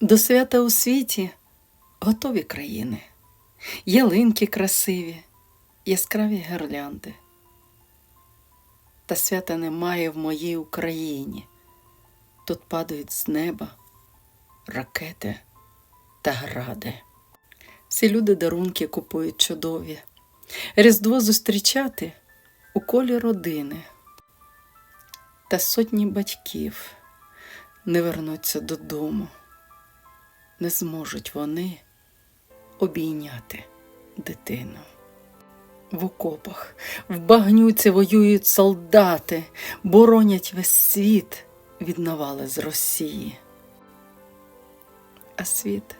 До свята у світі готові країни, ялинки красиві, яскраві гірлянди. Та свята немає в моїй Україні. Тут падають з неба ракети та гради. Всі люди дарунки купують чудові. Різдво зустрічати у колі родини. Та сотні батьків не вернуться додому. Не зможуть вони обійняти дитину. В окопах, в багнюці воюють солдати, боронять весь світ від навали з Росії. А світ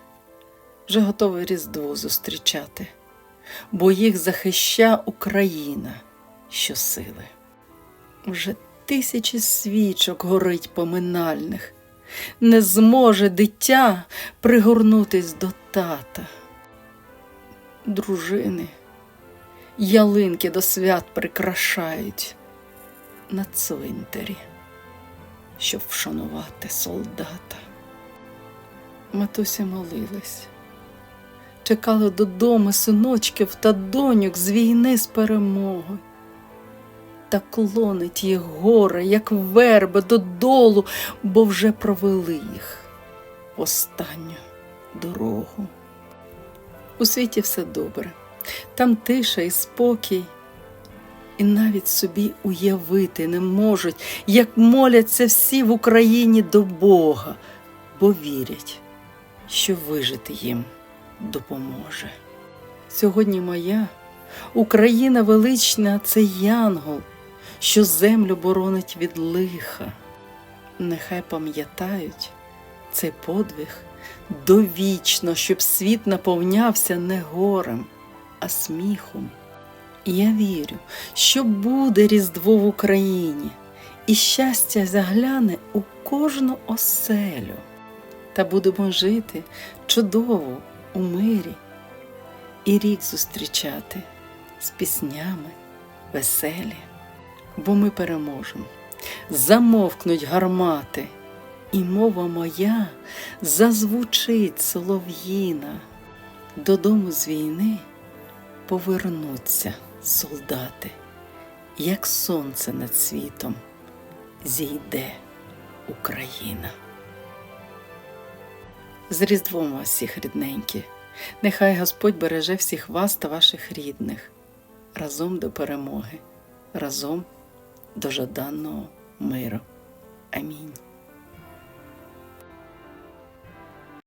вже готовий Різдво зустрічати, бо їх захища Україна щосили. Вже тисячі свічок горить поминальних, не зможе дитя пригорнутись до тата. Дружини, ялинки до свят прикрашають на цвинтарі, щоб вшанувати солдата. Матуся молилась, чекали додому синочків та доньок з війни з перемоги. Та клонить їх горе, як верби додолу, бо вже провели їх в останню дорогу. У світі все добре, там тиша і спокій, і навіть собі уявити не можуть, як моляться всі в Україні до Бога, бо вірять, що вижити їм допоможе. Сьогодні моя Україна велична це янгол, що землю боронить від лиха. Нехай пам'ятають цей подвиг довічно, щоб світ наповнявся не горем, а сміхом. Я вірю, що буде Різдво в Україні, і щастя загляне у кожну оселю. Та будемо жити чудово у мирі і рік зустрічати з піснями веселі, бо ми переможемо. Замовкнуть гармати, і мова моя зазвучить солов'їна. Додому з війни повернуться солдати, як сонце над світом зійде Україна. З Різдвом вас всіх рідненькі, нехай Господь береже всіх вас та ваших рідних разом до перемоги, разом до жаданого миру. Амінь.